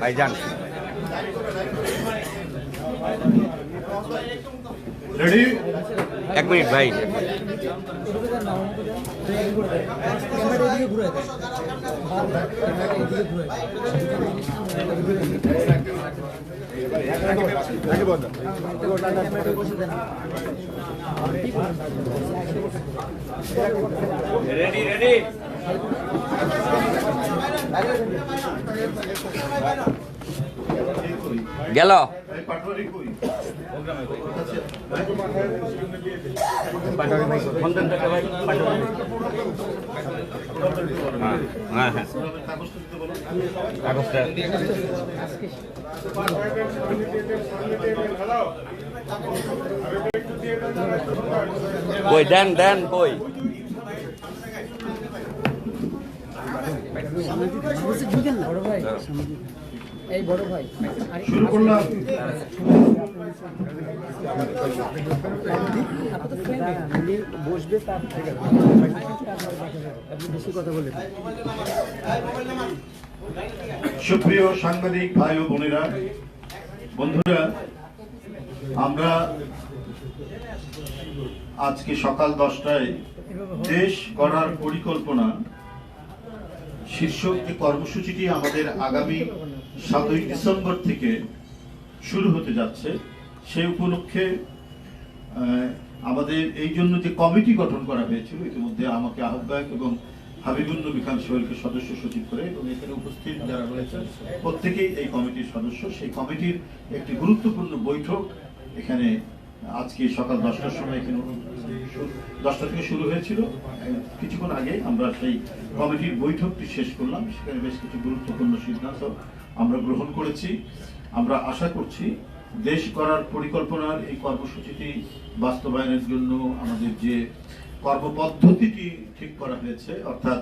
ভাইজান রেডি এক মিনিট ভাই গেল। কই? হ্যাঁ হ্যাঁ হ্যাঁ কাগজটা দিতে বলো কাগজটা কই দেন দেন কই? বড় ভাই এই বড় ভাই। শুরু করলাম বসবে তার আপনি বেশি কথা বলেন সুপ্রিয় সাংবাদিক ভাই ও বোনেরা, বন্ধুরা, আমরা আজকে সকাল দশটায় দেশ গড়ার পরিকল্পনা, শীর্ষক যে কর্মসূচিটি আমাদের আগামী সাতই ডিসেম্বর থেকে শুরু হতে যাচ্ছে। সেই উপলক্ষে আমাদের এই জন্য যে কমিটি গঠন করা হয়েছিল, ইতিমধ্যে আমাকে আহ্বায়ক এবং হাবিবুল নবী খান সোহেলকে সদস্য সচিব করে এবং এখানে উপস্থিত যারা রয়েছেন, প্রত্যেকেই এই কমিটির সদস্য। সেই কমিটির একটি গুরুত্বপূর্ণ বৈঠক এখানে আজকে সকাল দশটার সময় এখানে দশটা থেকে শুরু হয়েছিল। কিছুক্ষণ আগে আমরা সেই কমিটির বৈঠকটি শেষ করলাম। সেখানে বেশ কিছু গুরুত্বপূর্ণ সিদ্ধান্ত আমরা গ্রহণ করেছি। আমরা আশা করছি দেশ করার পরিকল্পনার এই কর্মসূচিটি বাস্তবায়নের জন্য আমাদের যে কর্মপদ্ধতিটি ঠিক করা হয়েছে, অর্থাৎ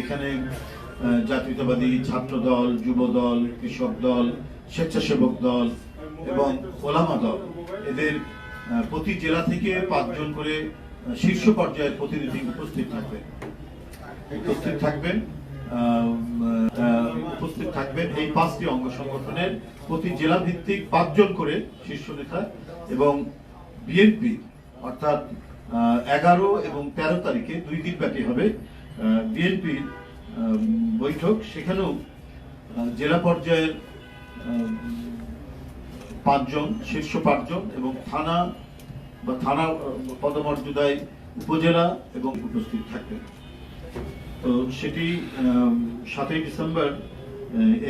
এখানে জাতীয়তাবাদী ছাত্র দল যুব দল কৃষক দল, স্বেচ্ছাসেবক দল এবং ওলামা দল, এদের প্রতি জেলা থেকে পাঁচজন করে শীর্ষ পর্যায়ের প্রতিনিধি উপস্থিত থাকবে। উপস্থিত থাকবেন উপস্থিত থাকবেন এই পাঁচটি অঙ্গ সংগঠনের প্রতি জেলা ভিত্তিক পাঁচজন করে শীর্ষ নেতা এবং বিএনপি, অর্থাৎ এগারো এবং তেরো তারিখে দুই দিন ব্যাপী হবে বিএনপির বৈঠক। সেখানেও জেলা পর্যায়ের পাঁচজন, শীর্ষ পাঁচজন এবং থানা বা থানা পদমর্যাদায় উপজেলা এবং উপস্থিত থাকবেন তো সেটি সাতই ডিসেম্বর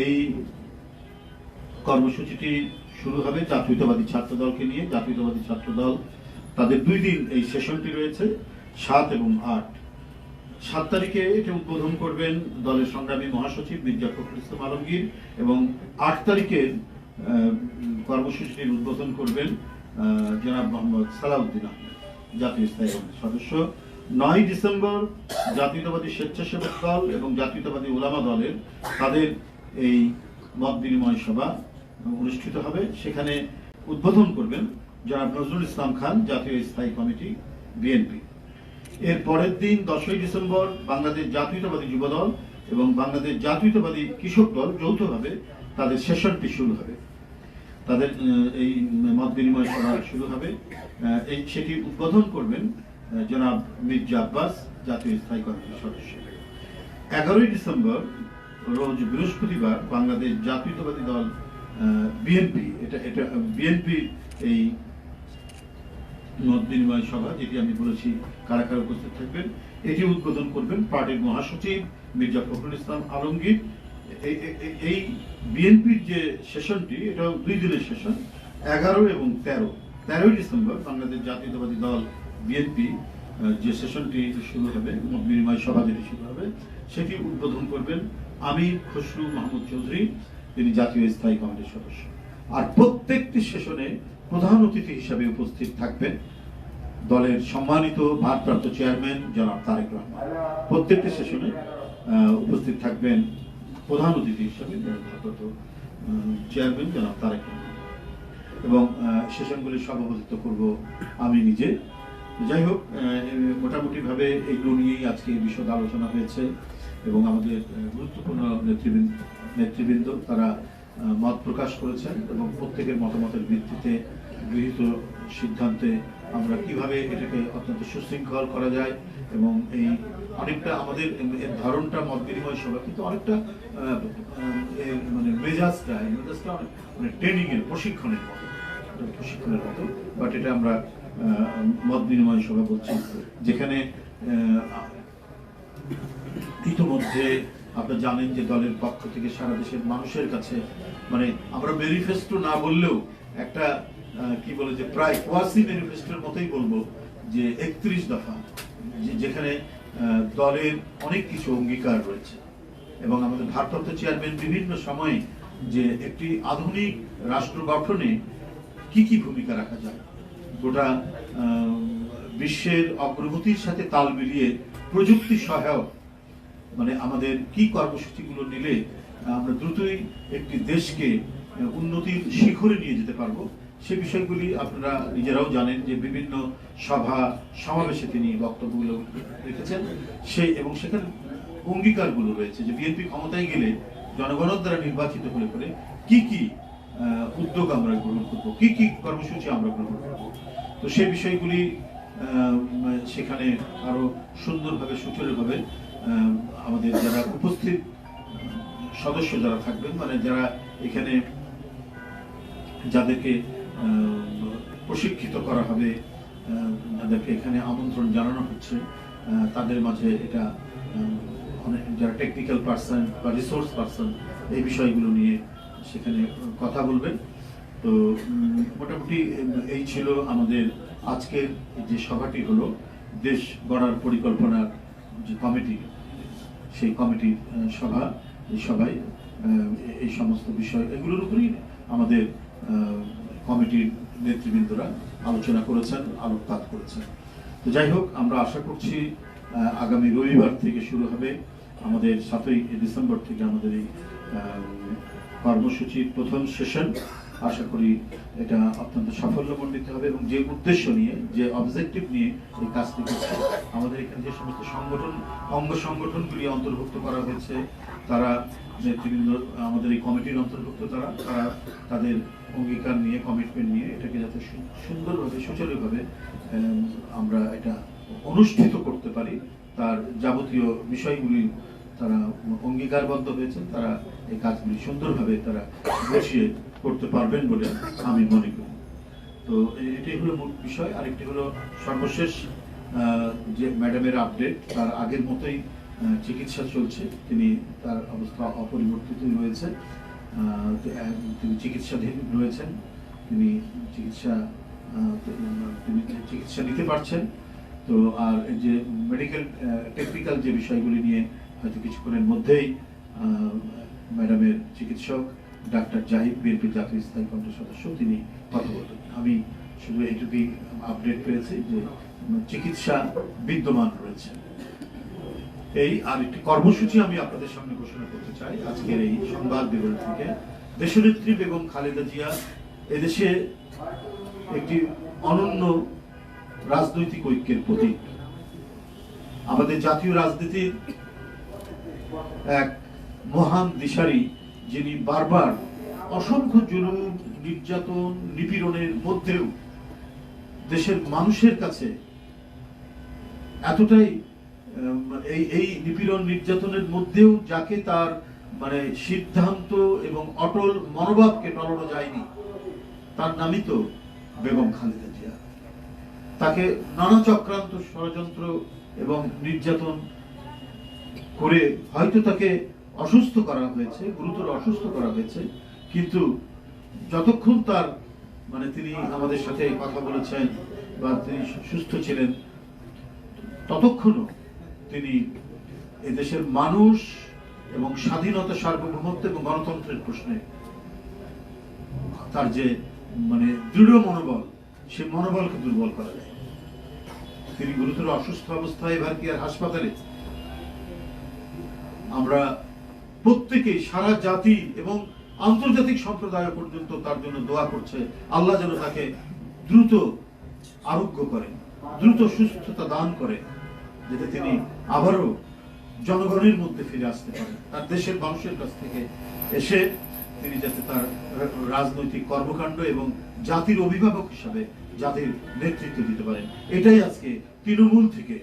এই কর্মসূচিটি শুরু হবে জাতীয়তাবাদী ছাত্র দলকে নিয়ে। জাতীয়তাবাদী ছাত্র দল তাদের দুই দিন এই সেশনটি রয়েছে, সাত এবং আট। সাত তারিখে এটি উদ্বোধন করবেন দলের সংগ্রামী মহাসচিব মির্জা ফখরুল ইসলাম আলমগীর এবং আট তারিখে কর্মসূচিটির উদ্বোধন করবেন জনাব মোহাম্মদ সালাউদ্দিন আহমেদ, জাতীয় স্থায়ী কমিটির সদস্য। নয় ডিসেম্বর জাতীয়তাবাদী স্বেচ্ছাসেবক দল এবং জাতীয়তাবাদী ওলামা দলের তাদের এই মত বিনিময় সভা অনুষ্ঠিত হবে। সেখানে উদ্বোধন করবেন জনাব নজরুল ইসলাম খান, জাতীয় স্থায়ী কমিটি, বিএনপি। এর পরের দিন দশই ডিসেম্বর বাংলাদেশ জাতীয়তাবাদী যুবদল এবং বাংলাদেশ জাতীয়তাবাদী কৃষক দল যৌথভাবে তাদের সেশনটি শুরু হবে। তাদের এই মত বিনিময় সভা শুরু হবে। এই সেটি উদ্বোধন করবেন জনাব মির্জা আব্বাস, জাতীয় স্থায়ী কমিটির সদস্য। এগারোই ডিসেম্বর, রোজ বৃহস্পতিবার, বাংলাদেশ জাতীয়তাবাদী দল বিএনপি, এটা এটা, বিএনপি এই মত বিনিময় সভা, যেটি আমি বলেছি কারা কারা উপস্থিত থাকবেন, এটি উদ্বোধন করবেন পার্টির মহাসচিব মির্জা ফখরুল ইসলাম আলমগীর এই- বিএনপির যে সেশনটি এটা দুই দিনের সেশন, এগারো এবং তেরো। তেরোই ডিসেম্বর বাংলাদেশ জাতীয়তাবাদী দল বিএনপি যে সেশনটি শুরু হবে বিনিময় সভা যেটি শুরু হবে, সেটি উদ্বোধন করবেন আমির খসরু মাহমুদ চৌধুরী, তিনি জাতীয় স্থায়ী কমিটির সদস্য। আর প্রত্যেকটি সেশনে প্রধান অতিথি হিসাবে উপস্থিত থাকবেন দলের সম্মানিত ভারপ্রাপ্ত চেয়ারম্যান জনাব তারেক রহমান। প্রত্যেকটি সেশনে উপস্থিত থাকবেন প্রধান অতিথি হিসাবে ভারপ্রাপ্ত চেয়ারম্যান জনাব তারেক এবং আহ, সেশনগুলির সভাপতিত্ব করব আমি নিজে। যাই হোক মোটামুটি ভাবে এইগুলো নিয়েই আজকে বিশদ আলোচনা হয়েছে এবং আমাদের গুরুত্বপূর্ণ নেতৃবৃন্দ নেতৃবৃন্দ তারা মত প্রকাশ করেছেন এবং প্রত্যেকের মতামতের ভিত্তিতে গৃহীত সিদ্ধান্তে আমরা কীভাবে এটাকে অত্যন্ত সুশৃঙ্খল করা যায় এবং এই অনেকটা আমাদের এর ধরনটা মত বিনিময় সভা কিন্তু অনেকটা মানে মেজাজটা, এই মেজাজটা মানে ট্রেনিং এর প্রশিক্ষণের মতো। প্রশিক্ষণের মতো বাট এটা আমরা মত বিনিময় সভা বলছি। যেখানে ইতিমধ্যে আপনারা জানেন যে দলের পক্ষ থেকে সারা দেশের মানুষের কাছে মানে আমরা ম্যানিফেস্টো না বললেও একটা কি বলে যে, প্রায় কোয়াসি ম্যানিফেস্টোর মতোই বলব যে, একত্রিশ দফা যেখানে দলের অনেক কিছু অঙ্গীকার রয়েছে। এবং আমাদের ভারপ্রাপ্ত চেয়ারম্যান বিভিন্ন সময়ে যে, একটি আধুনিক রাষ্ট্র গঠনে কি কি ভূমিকা রাখা যায়, গোটা বিশ্বের অগ্রগতির সাথে তাল মিলিয়ে প্রযুক্তি সহায়ক মানে আমাদের কি কর্মসূচিগুলো নিলে আমরা দ্রুতই একটি দেশকে উন্নতির শিখরে নিয়ে যেতে পারব সে বিষয়গুলি আপনারা নিজেরাও জানেন যে বিভিন্ন সভা, সমাবেশে তিনি বক্তব্যগুলো রেখেছেন। সেই এবং সেখানে অঙ্গীকারগুলো রয়েছে যে বিএনপি ক্ষমতায় গেলে জনগণের দ্বারা নির্বাচিত হলে পরে কি কি উদ্যোগ আমরা গ্রহণ করব, কি কি কর্মসূচি আমরা গ্রহণ করব। তো সেই বিষয়গুলি সেখানে আরও সুন্দরভাবে সুচারুভাবে আমাদের যারা উপস্থিত, সদস্য যারা থাকবেন মানে যারা এখানে যাদেরকে প্রশিক্ষিত করা হবে যাদেরকে এখানে আমন্ত্রণ জানানো হচ্ছে। তাদের মাঝে এটা অনেক যারা টেকনিক্যাল পার্সন বা রিসোর্স পার্সন এই বিষয়গুলো নিয়ে সেখানে কথা বলবেন। তো মোটামুটি এই ছিল আমাদের আজকের যে সভাটি হলো, দেশ গড়ার পরিকল্পনার যে কমিটি, সেই কমিটির সভা, এই সভায় এই সমস্ত বিষয়, এগুলোর উপরই আমাদের কমিটির নেতৃবৃন্দরা আলোচনা করেছেন, আলোকপাত করেছেন। তো যাই হোক, আমরা আশা করছি আগামী রবিবার থেকে শুরু হবে আমাদের সাতই ডিসেম্বর থেকে আমাদের এই কর্মসূচির প্রথম সেশন। আশা করি এটা অত্যন্ত সাফল্যমণ্ডিত হবে এবং যে উদ্দেশ্য নিয়ে, যে অবজেক্টিভ নিয়ে এই কাজটি করছে আমাদের এখানে যে সমস্ত সংগঠন, অঙ্গ সংগঠনগুলি অন্তর্ভুক্ত করা হয়েছে, তারা নেতৃবৃন্দ, আমাদের এই কমিটির অন্তর্ভুক্ত তারা তারা তাদের অঙ্গীকার নিয়ে কমিটমেন্ট নিয়ে এটাকে যাতে সুন্দরভাবে, সুচারুভাবে আমরা এটা অনুষ্ঠিত করতে পারি। তার যাবতীয় বিষয়গুলি তারা অঙ্গীকারবদ্ধ হয়েছেন, তারা এই কাজগুলি সুন্দরভাবে তারা গুছিয়ে করতে পারবেন বলে আমি মনে করি। তো এ- এটাই হলো মূল বিষয়। আরেকটি হলো সর্বশেষ যে ম্যাডামের আপডেট, তার আগের মতোই চিকিৎসা চলছে। তিনি তার অবস্থা অপরিবর্তিত রয়েছে। তিনি চিকিৎসাধীন রয়েছেন। তিনি চিকিৎসা তিনি চিকিৎসা নিতে পারছেন। তো, আর যে মেডিকেল টেকনিক্যাল যে বিষয়গুলি নিয়ে হয়তো কিছুক্ষণের মধ্যেই ম্যাডামের চিকিৎসক ডাক্তার জাহিদ বিএনপি জাতীয় স্থায়ী কমিটির সদস্য, তিনি কথা বলবেন আমি শুধু এইটুকুই আপডেট পেয়েছি যে চিকিৎসা বিদ্যমান রয়েছে। এই আর একটি কর্মসূচি আমি আপনাদের সামনে ঘোষণা করতে চাই। আজকের এই সংবাদ বিবরণ থেকে দেশনেত্রী বেগম খালেদা জিয়া এদেশে একটি অনন্য রাজনৈতিক ঐক্যের প্রতীক। আমাদের জাতীয় রাজনীতির এক মহান দিশারি যিনি বারবার অসংখ্য জুলুম, নির্যাতন, নিপীড়নের মধ্যেও দেশের মানুষের কাছে এতটাই এই এই নিপীড়ন, নির্যাতনের মধ্যেও যাকে তার মানে সিদ্ধান্ত এবং অটল মনোভাবকে টলানো যায়নি, তার নামই তো বেগম খালেদা জিয়া। তাকে নানা চক্রান্ত ষড়যন্ত্র এবং নির্যাতন করে হয়তো তাকে অসুস্থ করা হয়েছে, গুরুতর অসুস্থ করা হয়েছে। কিন্তু যতক্ষণ তার মানে তিনি আমাদের সাথে কথা বলেছেন বা তিনি সুস্থ ছিলেন, ততক্ষণও তিনি এদেশের মানুষ এবং স্বাধীনতা সার্বভৌমত্ব এবং গণতন্ত্রের প্রশ্নে তার যে মানে দৃঢ় মনোবল, সে মনোবলকে দুর্বল করা যায়। তিনি গুরুতর অসুস্থ অবস্থায় ভারতীয় হাসপাতালে? আমরা প্রত্যেকেই সারা জাতি এবং আন্তর্জাতিক সম্প্রদায় পর্যন্ত তার জন্য দোয়া করছে। আল্লাহ যেন তাকে দ্রুত আরোগ্য করেন দ্রুত সুস্থতা দান করে, যাতে তিনি আবারও জনগণের মধ্যে ফিরে আসতে পারেন। তার দেশের মানুষের কাছ থেকে এসে তিনি যাতে তার রাজনৈতিক কর্মকাণ্ড এবং জাতির অভিভাবক হিসাবে জাতির নেতৃত্ব দিতে পারেন। এটাই আজকে তৃণমূল থেকে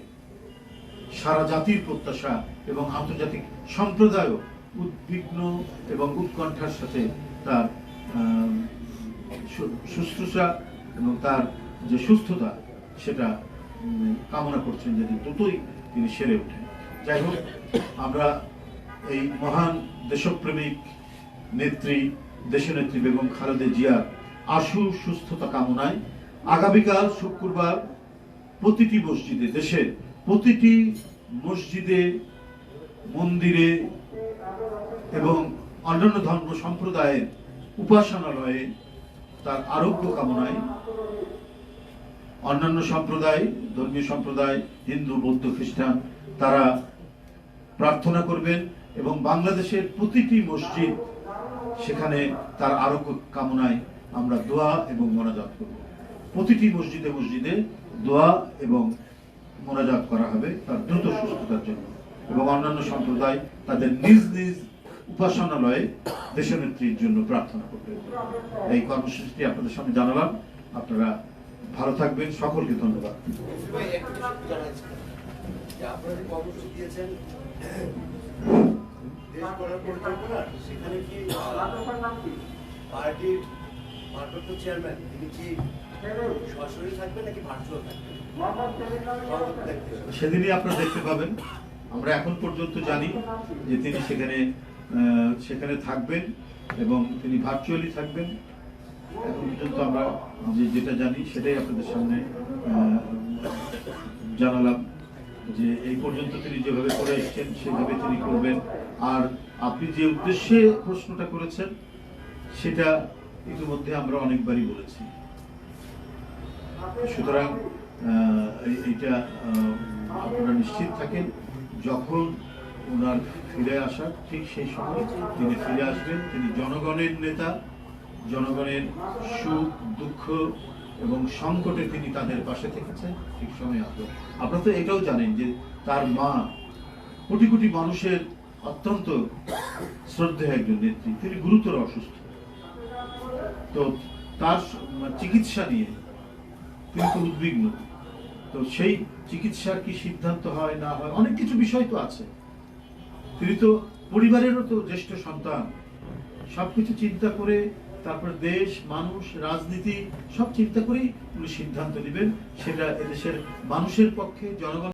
সারা জাতির প্রত্যাশা এবং আন্তর্জাতিক সম্প্রদায়ও উদ্বিগ্ন এবং উৎকণ্ঠার সাথে তার শুশ্রূষা এবং তার যে সুস্থতা, সেটা কামনা করছেন যদি দ্রুতই তিনি সেরে ওঠেন। যাই হোক, আমরা এই মহান দেশপ্রেমিক নেত্রী, দেশনেত্রী বেগম খালেদা জিয়ার আশু সুস্থতা কামনায় আগামীকাল শুক্রবার প্রতিটি মসজিদে, দেশের প্রতিটি মসজিদে, মন্দিরে এবং অন্যান্য ধর্ম সম্প্রদায়ের উপাসনালয়ে তার আরোগ্য কামনায় অন্যান্য সম্প্রদায়, ধর্মীয় সম্প্রদায়, হিন্দু, বৌদ্ধ, খ্রিস্টান, তারা প্রার্থনা করবেন এবং বাংলাদেশের প্রতিটি মসজিদ সেখানে তার আরোগ্য কামনায় আমরা দোয়া এবং মোনাজাত করব। প্রতিটি মসজিদে মসজিদে দোয়া এবং মোনাজাত করা হবে তার দ্রুত সুস্থতার জন্য এবং অন্যান্য সম্প্রদায় তাদের নিজ নিজ উপাসনালয়ে দেশনেত্রীর জন্য প্রার্থনা করবে। এই কর্মসূচিটি আপনাদের সামনে জানালাম। আপনারা ভালো থাকবেন। সকলকে ধন্যবাদ। পার্টির ভারপ্রাপ্ত চেয়ারম্যান তিনি কি সরাসরি থাকবেন নাকি ভার্চুয়াল থাকবেন? সেদিনই আপনারা দেখতে পাবেন। আমরা এখন পর্যন্ত জানি যে তিনি সেখানে সেখানে থাকবেন এবং তিনি ভার্চুয়ালি থাকবেন। এখন পর্যন্ত আমরা যে যেটা জানি সেটাই আপনাদের সামনে জানালাম যে এই পর্যন্ত তিনি যেভাবে করে এসেছেন, সেভাবে তিনি করবেন। আর আপনি যে উদ্দেশ্যে প্রশ্নটা করেছেন, সেটা ইতিমধ্যে আমরা অনেকবারই বলেছি। সুতরাং এইটা আপনারা নিশ্চিত থাকেন, যখন ওনার ফিরে আসার ঠিক সেই সময় তিনি ফিরে আসবেন। তিনি জনগণের নেতা, জনগণের সুখ, দুঃখ এবং সংকটে তিনি তাদের পাশে থেকেছেন। ঠিক সময় আসবেন আপনারা তো এটাও জানেন যে তার মা কোটি কোটি মানুষের অত্যন্ত শ্রদ্ধেয় একজন নেত্রী। তিনি গুরুতর অসুস্থ। তো তার চিকিৎসা নিয়ে তিনি উদ্বিগ্ন। তো সেই চিকিৎসার কি সিদ্ধান্ত হয়, না হয়, অনেক কিছু বিষয় তো আছে। তিনি তো পরিবারেরও তো জ্যেষ্ঠ সন্তান। সবকিছু চিন্তা করে তারপর দেশ, মানুষ, রাজনীতি, সব চিন্তা করেই উনি সিদ্ধান্ত নেবেন সেটা এদেশের মানুষের পক্ষে জনগণ